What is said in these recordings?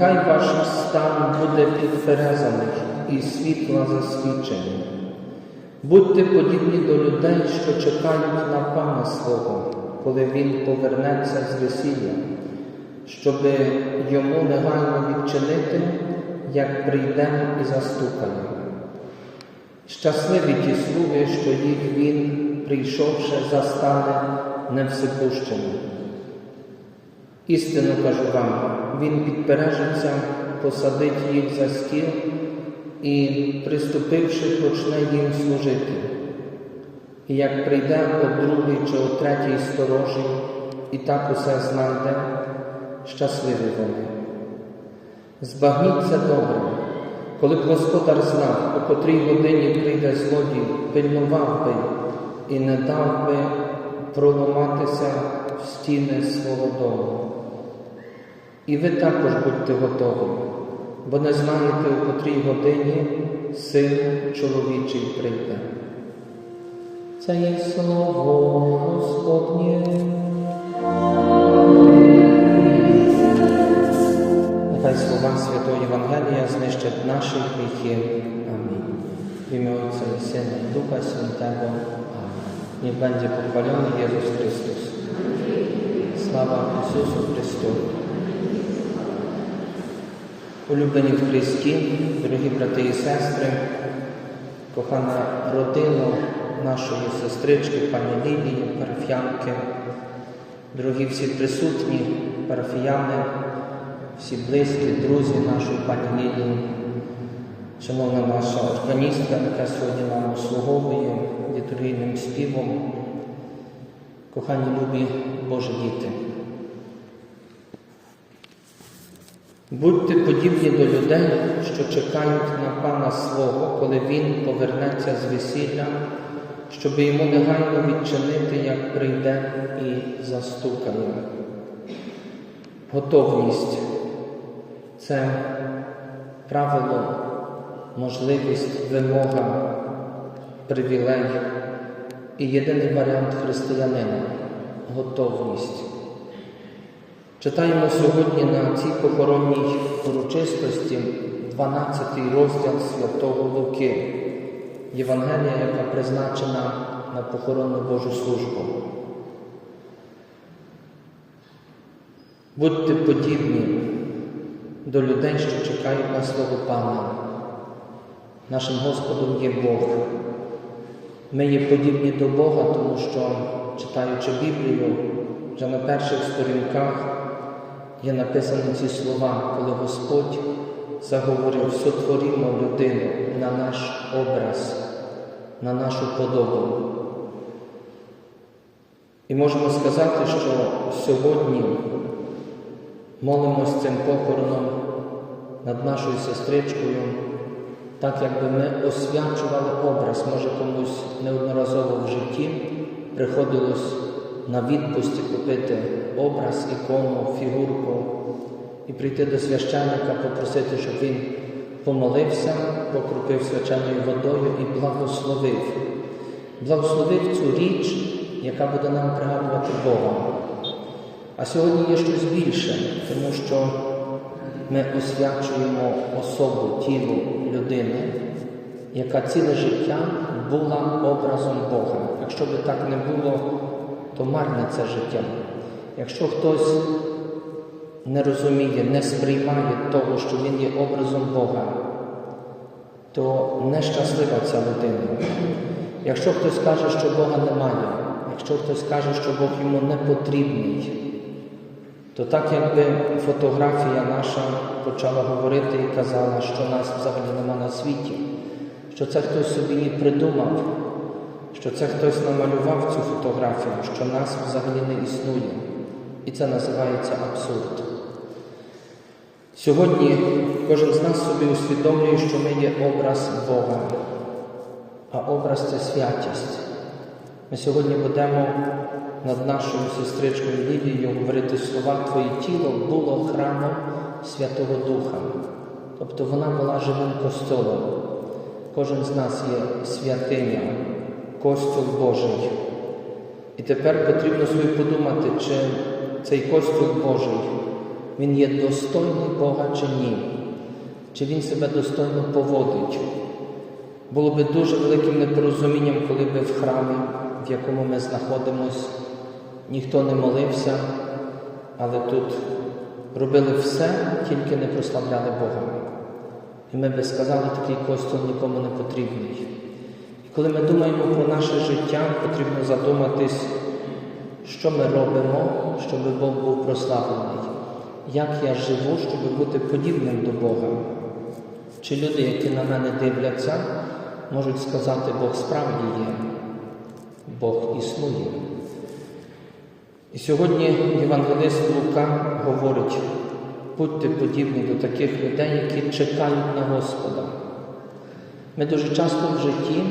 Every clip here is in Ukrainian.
нехай ваш стан буде підперезаний і світла засвічений. Будьте подібні до людей, що чекають на Пана свого, коли Він повернеться з весілля, щоб йому негайно відчинити, як прийде і застукає. Щасливі ті слуги, що їх він, прийшовши, застане невсипущеним. Істину кажу вам, він підпережеться, посадить їх за стіл і, приступивши, почне їм служити. І як прийде о другий чи о третій сторожі, і так усе знайде, щасливі вони. Збагніть це добре, коли б господар знав, у котрій годині прийде злодій, пильнував би і не дав би проламатися в стіни свого дому. І ви також будьте готові, бо не знаєте, у котрій годині син чоловічий прийде. Це є слово Господнє. Нехай слова Святого Євангелія знищать наші гріхи. Амінь. В ім'я Отця і Сина і Духа Святого. Амінь. Niech będzie pochwalony Jezus Chrystus. Слава Ісусу Христу. Улюблені в Христі, дорогі брати і сестри, кохана родина нашої сестрички, пані Лілії, парафіянки, дорогі всі присутні, парафіяни, всі близькі, друзі нашої пані Лілії, шановна наша органістка, яка сьогодні нам услуговує літургійним співом, кохані любі Божі діти. Будьте подібні до людей, що чекають на Пана свого, коли Він повернеться з весілля, щоб йому негайно відчинити, як прийде і застукає. Готовність це правило, можливість, вимога, привілей і єдиний варіант християнина готовність. Читаємо сьогодні на цій похоронній урочистості 12 розділ Святого Луки, Євангелія, яка призначена на похоронну Божу службу. Будьте подібні до людей, що чекають на свого Пана. Нашим Господом є Бог. Ми є подібні до Бога, тому що, читаючи Біблію, вже на перших сторінках є написані ці слова, коли Господь заговорив, сотворімо людину на наш образ, на нашу подобу. І можемо сказати, що сьогодні молимось цим похороном над нашою сестричкою, так якби ми освячували образ, може комусь неодноразово в житті приходилось на відпусті купити образ, ікону, фігурку і прийти до священника, попросити, щоб він помолився, покропив свяченою водою і благословив. Благословив цю річ, яка буде нам пригадувати Бога. А сьогодні є щось більше, тому що ми освячуємо особу, тіло людини, яка ціле життя була образом Бога. Якщо би так не було, то марне це життя. Якщо хтось не розуміє, не сприймає того, що він є образом Бога, то нещаслива ця людина. Якщо хтось каже, що Бога немає, якщо хтось каже, що Бог йому не потрібний, то так якби фотографія наша почала говорити і казала, що нас взагалі нема на світі, що це хтось собі її придумав, що це хтось намалював цю фотографію, що нас взагалі не існує. І це називається абсурд. Сьогодні кожен з нас собі усвідомлює, що ми є образ Бога, а образ це святість. Ми сьогодні будемо над нашою сестричкою Лілією говорити слова Твоє тіло було храмом Святого Духа. Тобто вона була живим костолом. Кожен з нас є святиня, костюл Божий. І тепер потрібно собі подумати, чи цей костюл Божий, він є достойний Бога чи ні, чи він себе достойно поводить. Було би дуже великим непорозумінням, коли би в храмі, в якому ми знаходимося, ніхто не молився, але тут робили все, тільки не прославляли Бога. І ми би сказали, такий костюм нікому не потрібний. І коли ми думаємо про наше життя, потрібно задуматись, що ми робимо, щоб Бог був прославлений, як я живу, щоб бути подібним до Бога. Чи люди, які на мене дивляться, можуть сказати, Бог справді є, Бог існує. І сьогодні Євангелист Лука говорить, будьте подібні до таких людей, які чекають на Господа. Ми дуже часто в житті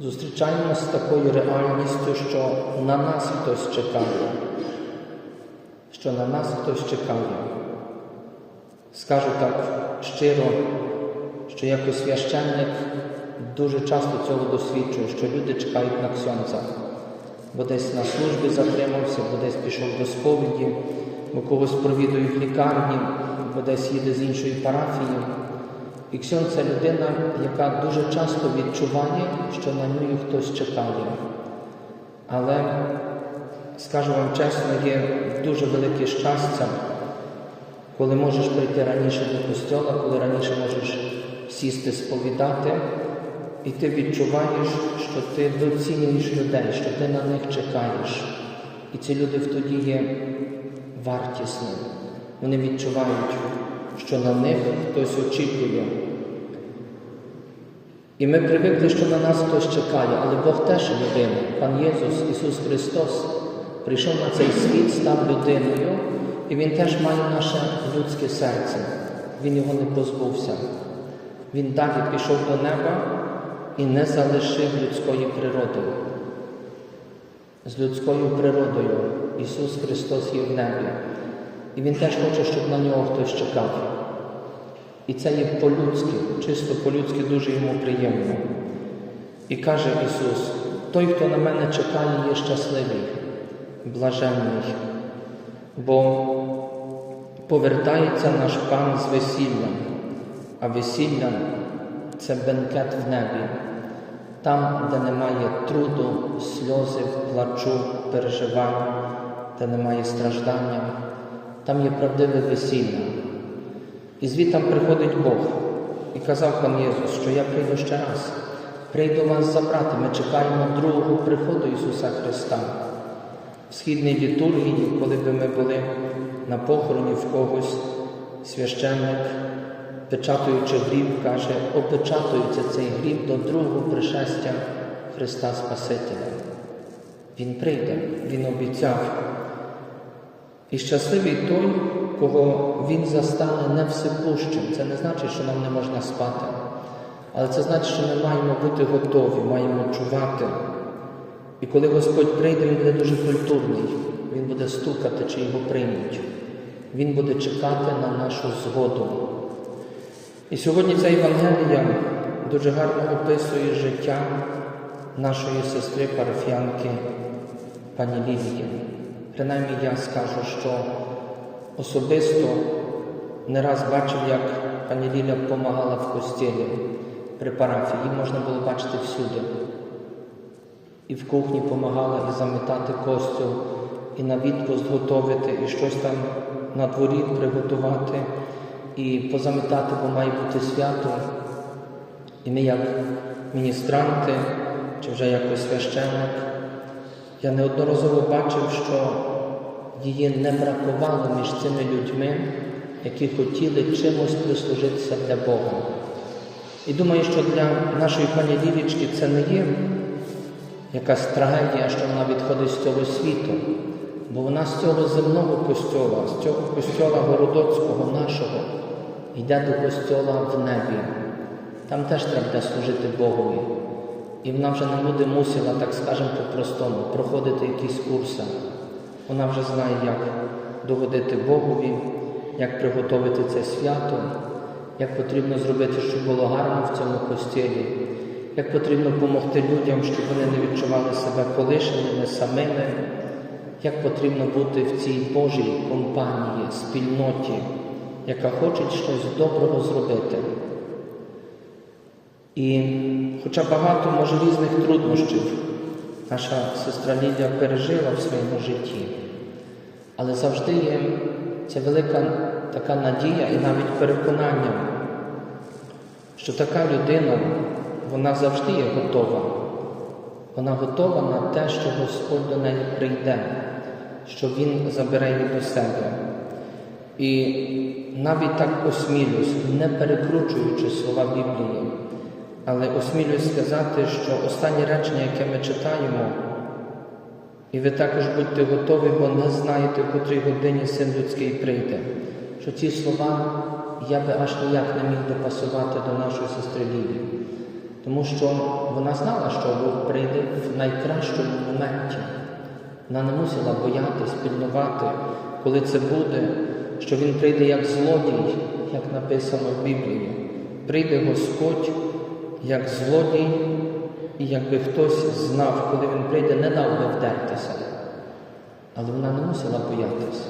зустрічаємося з такою реальністю, що на нас хтось чекає, що на нас хтось чекає. Скажу так щиро, що як священник дуже часто цього досвідчую, що люди чекають на ксьонця, бо десь на службі затримався, бо десь пішов до сповіді, бо когось провідують в лікарні, бо десь їде з іншої парафії. І ксьон це людина, яка дуже часто відчуває, що на неї хтось чекає. Але, скажу вам чесно, є дуже велике щастя, коли можеш прийти раніше до костьола, коли раніше можеш сісти, сповідати, і ти відчуваєш, що ти доцінюєш людей, що ти на них чекаєш. І ці люди тоді є вартісними. Вони відчувають, що на них хтось очікує. І ми привикли, що на нас хтось чекає, але Бог теж людина. Пан Єсус, Ісус Христос, прийшов на цей світ, став людиною, і Він теж має наше людське серце. Він його не позбувся. Він далі пішов до неба і не залишив людської природи. З людською природою Ісус Христос є в небі. І Він теж хоче, щоб на нього хтось чекав. І це є по-людськи, чисто по-людськи дуже йому приємно. І каже Ісус: той, хто на мене чекає, є щасливий, блаженний, бо повертається наш пан з весіллям, а весілля це бенкет в небі, там, де немає труду, сльози, плачу, переживань, де немає страждання, там є правдиве весілля. І звідтам приходить Бог і казав пан Єсус, що я прийду ще раз, прийду вас забрати. Ми чекаємо другого приходу Ісуса Христа. В східній літургії, коли би ми були на похороні в когось, священник, печатуючи гріб, каже, опечатується цей гріб до другого пришестя Христа Спасителя. Він прийде, Він обіцяв. І щасливий той, кого він застане не всепущим. Це не значить, що нам не можна спати. Але це значить, що ми маємо бути готові, маємо чувати. І коли Господь прийде, Він буде дуже культурний, Він буде стукати, чи його приймуть. Він буде чекати на нашу згоду. І сьогодні ця Євангелія дуже гарно описує життя нашої сестри парафіянки пані Лілії. Принаймні я скажу, що особисто не раз бачив, як пані Ліля допомагала в костілі при парафії. Її можна було бачити всюди. І в кухні допомагала і замітати костюм, і на відпуст готувати, і щось там на дворі приготувати, і позамітати, бо має бути свято. І ми, як міністранти, чи вже як священник, я неодноразово бачив, що її не бракувало між цими людьми, які хотіли чимось прислужитися для Бога. І думаю, що для нашої пані Лілічки це не є якась трагедія, що вона відходить з цього світу, бо вона з цього земного костьола, з цього костьола городоцького нашого, йде до костьола в небі. Там теж треба служити Богові. І вона вже не буде мусила, так скажемо по-простому, проходити якісь курси. Вона вже знає, як догодити Богові, як приготувати це свято, як потрібно зробити, щоб було гарно в цьому костілі, як потрібно допомогти людям, щоб вони не відчували себе колишеними, самими, як потрібно бути в цій Божій компанії, спільноті, яка хоче щось доброго зробити. І хоча багато може різних труднощів наша сестра Лідія пережила в своєму житті, але завжди є ця велика така надія і навіть переконання, що така людина, вона завжди є готова. Вона готова на те, що Господь до неї прийде, що Він забере її до себе. І навіть так осмілюсь, не перекручуючи слова Біблії, але осмілюсь сказати, що останні речення, яке ми читаємо, і ви також будьте готові, бо не знаєте, в котрій годині син людський прийде. Що ці слова я би аж ніяк не міг допасувати до нашої сестри Лілії. Тому що вона знала, що Бог прийде в найкращому моменті. Вона не мусила боятись, пильнувати, коли це буде, що Він прийде як злодій, як написано в Біблії. Прийде Господь як злодій, і якби хтось знав, коли він прийде, не дав би вдертися. Але вона не мусила боятися.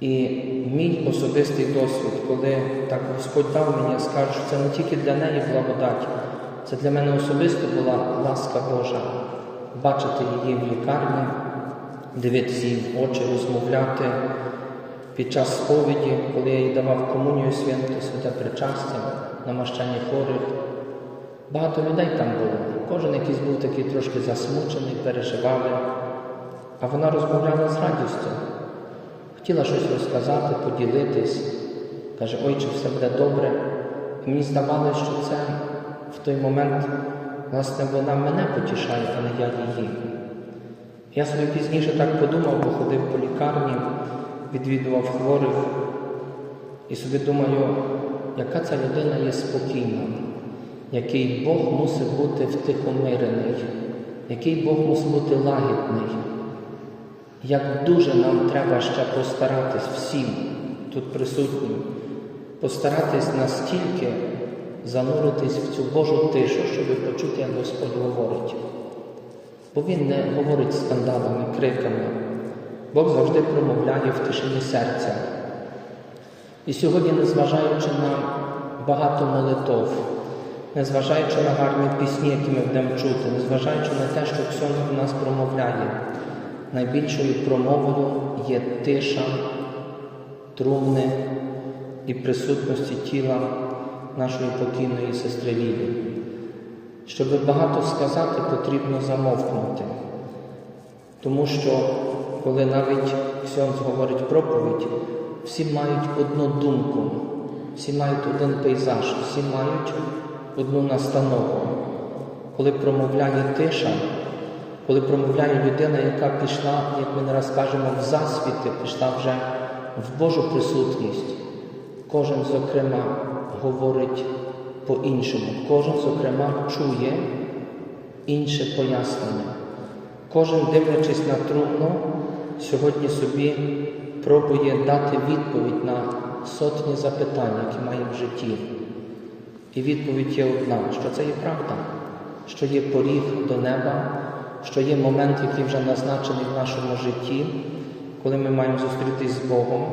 І мій особистий досвід, коли так Господь дав мені, я скажу, що це не тільки для неї благодать, це для мене особисто була ласка Божа бачити її в лікарні, дивитися їй в очі, розмовляти під час сповіді, коли я їй давав комунію святу, святе причастя, намащання хворих. Багато людей там було. Кожен якийсь був такий трошки засмучений, переживали, а вона розмовляла з радістю. Хотіла щось розказати, поділитись. Каже, ой, чи все буде добре. І мені здавалося, що це в той момент, власне, вона мене потішає, а не я її. Я собі пізніше так подумав, бо ходив по лікарні, відвідував хворих і собі думаю, яка ця людина є спокійна, який Бог мусить бути втихомирений, який Бог мусить бути лагідний. Як дуже нам треба ще постаратись всім тут присутнім, постаратись настільки зануритись в цю Божу тишу, щоб почути, як Господь говорить. Бо Він не говорить скандалами, криками. Бог завжди промовляє в тишині серця. І сьогодні, незважаючи на багато молитов, незважаючи на гарні пісні, які ми будемо чути, незважаючи на те, що Ксьонг в нас промовляє, найбільшою промовою є тиша, трумни і присутності тіла нашої покійної сестри Лілі. Щоб багато сказати, потрібно замовкнути. Тому що, коли навіть Ксьонз говорить проповідь, всі мають одну думку, всі мають один пейзаж, всі мають одну настанову. Коли промовляє тиша, коли промовляє людина, яка пішла, як ми не раз кажемо, в засвіти, пішла вже в Божу присутність, кожен, зокрема, говорить по-іншому, кожен, зокрема, чує інше пояснення. Кожен, дивлячись на трудно, сьогодні собі пробує дати відповідь на сотні запитань, які має в житті. І відповідь є одна, що це є правда, що є поріг до неба, що є момент, який вже назначений в нашому житті, коли ми маємо зустрітись з Богом,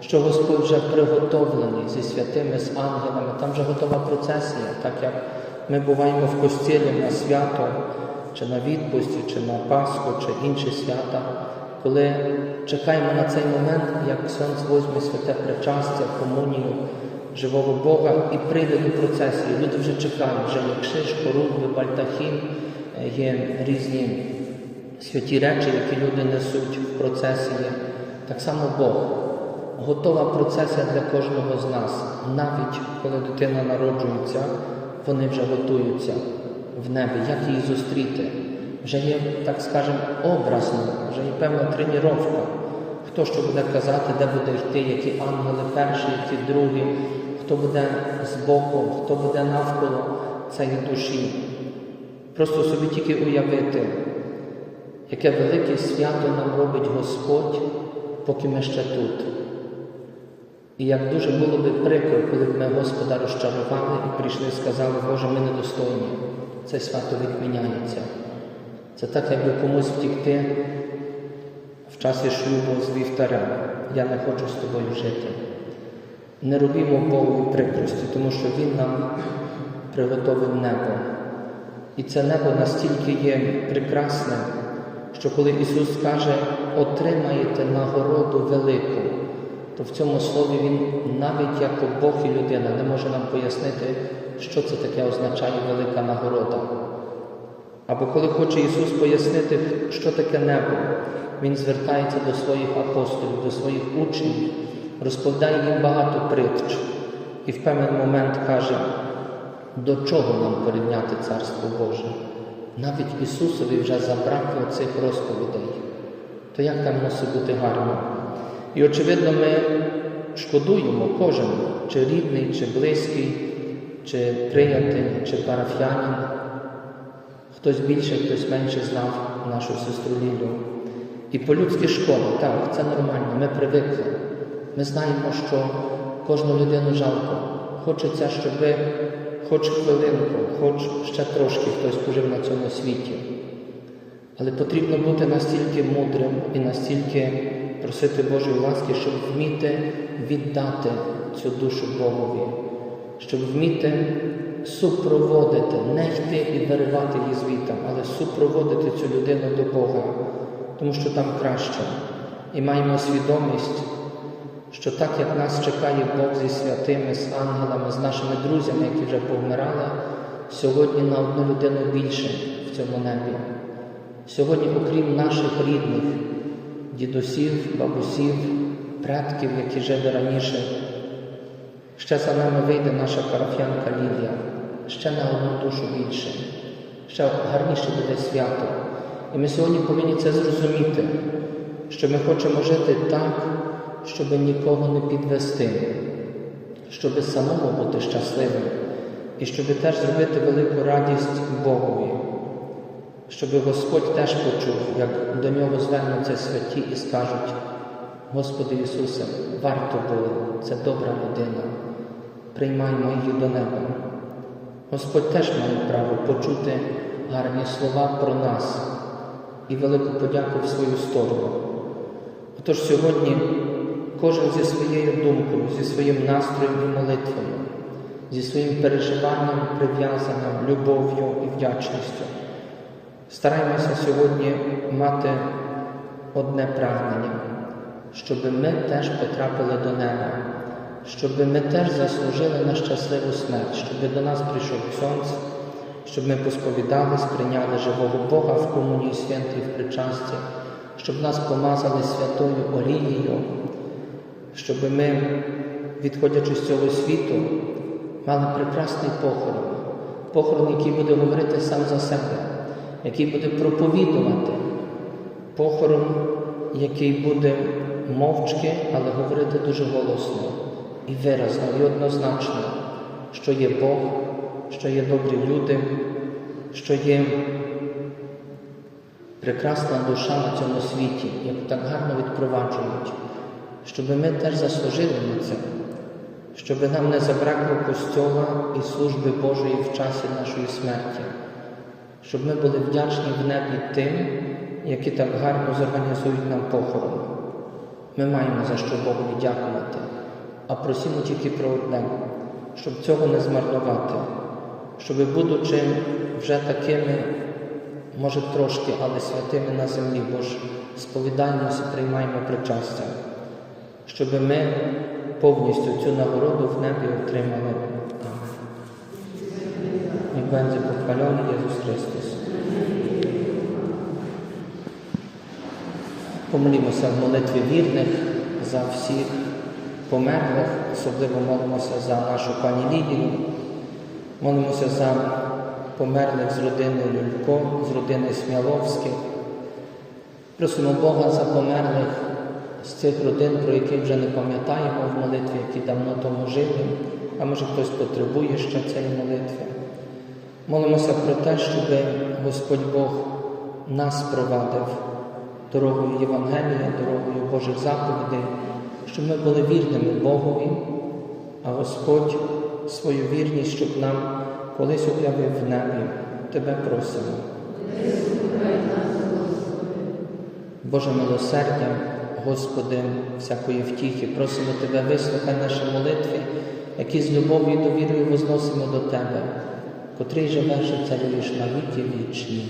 що Господь вже приготовлений зі святими, з ангелами, там вже готова процесія, так як ми буваємо в костілі на свято, чи на відпусті, чи на Пасху, чи інші свята, коли чекаємо на цей момент, як Сонце возьме святе причастя, комунію живого Бога і прийде до процесії. Люди вже чекають, вже є кшиш, хоругви, бальтахін, є різні святі речі, які люди несуть в процесії. Так само Бог. Готова процесія для кожного з нас. Навіть коли дитина народжується, вони вже готуються в небі, як її зустріти. Вже є, так скажемо, образно, вже є певна тренування. Хто що буде казати, де буде йти, які ангели перші, які другі, хто буде збоку, хто буде навколо цієї душі. Просто собі тільки уявити, яке велике свято нам робить Господь, поки ми ще тут. І як дуже було би прикро, коли б ми Господа розчарували і прийшли і сказали, Боже, ми недостойні. Це свято відміняється. Це так, якби комусь втікти в часі шлюбу з вівтаря. Я не хочу з тобою жити. Не робімо Богу прикрості, тому що Він нам приготовив небо. І це небо настільки є прекрасне, що коли Ісус каже, отримаєте нагороду велику, то в цьому слові Він навіть як Бог і людина не може нам пояснити, що це таке означає велика нагорода. Або коли хоче Ісус пояснити, що таке небо, Він звертається до своїх апостолів, до своїх учнів, розповідає їм багато притч і в певний момент каже, до чого нам порівняти Царство Боже. Навіть Ісусові вже забракло цих розповідей. То як там мусить бути гарно? І очевидно, ми шкодуємо кожен, чи рідний, чи близький, чи приятель, чи парафіянин. Хтось більше, хтось менше знав нашу сестру Лілю. І по-людськи шкода, так, це нормально, ми привикли. Ми знаємо, що кожну людину жалко. Хочеться, щоб хоч хвилинку, хоч ще трошки хтось пожив на цьому світі. Але потрібно бути настільки мудрим і настільки просити Божої ласки, щоб вміти віддати цю душу Богові, щоб вміти супроводити, не йти і виривати її звідти, але супроводити цю людину до Бога, тому що там краще. І маємо свідомість, що так як нас чекає Бог зі святими, з ангелами, з нашими друзями, які вже повмирали, сьогодні на одну людину більше в цьому небі. Сьогодні, окрім наших рідних, дідусів, бабусів, предків, які жили раніше, ще за нами вийде наша парафіянка Лілія, ще на одну душу більше, ще гарніше буде свято. І ми сьогодні повинні це зрозуміти, що ми хочемо жити так, щоб нікого не підвести, щоб самому бути щасливим і щоб теж зробити велику радість Богові, щоб Господь теж почув, як до нього звернуться святі і скажуть, Господи Ісусе, варто було, це добра людина, приймаймо її до неба. Господь теж має право почути гарні слова про нас і велику подяку в свою сторону. Отож сьогодні кожен зі своєю думкою, зі своїм настроєм і молитвою, зі своїм переживанням, прив'язанням, любов'ю і вдячністю. Стараємося сьогодні мати одне прагнення, щоб ми теж потрапили до неба, щоб ми теж заслужили на щасливу смерть, щоб до нас прийшов Сонце, щоб ми посповідались, прийняли живого Бога в комунії святій в причасті, щоб нас помазали святою олією, щоб ми, відходячи з цього світу, мали прекрасний похорон, похорон, який буде говорити сам за себе, який буде проповідувати, похорон, який буде мовчки, але говорити дуже голосно і виразно, і однозначно, що є Бог, що є добрі люди, що є прекрасна душа на цьому світі, яку так гарно відпроваджують, щоб ми теж заслужили на це, щоб нам не забракло костьола і служби Божої в часі нашої смерті, щоб ми були вдячні в небі тим, які так гарно зорганізують нам похорон. Ми маємо за що Богові дякувати, а просимо тільки про одне, щоб цього не змарнувати, щоб, будучи вже такими, може трошки, але святими на землі, бо ж сповідаємося, приймаємо причастя, щоб ми повністю цю нагороду в небі отримали. Амен. Niech będzie pochwalony Jezus Chrystus. Помолімося в молитві вірних за всіх померлих, особливо молимося за нашу пані Лідію, молимося за померлих з родини Люлько, з родини Смяловських. Просимо Бога за померлих з цих родин, про які вже не пам'ятаємо в молитві, які давно тому жили, а може хтось потребує ще цієї молитви. Молимося про те, щоб Господь Бог нас провадив дорогою Євангелія, дорогою Божих заповідей, щоб ми були вірними Богові, а Господь свою вірність, щоб нам колись об'явив в небі. Тебе просимо. Боже милосердя, Господи, всякої втіхи, просимо Тебе, вислухай наші молитви, які з любов'ю і довірою возносимо до Тебе, котрий живеш і царюєш на віки вічні.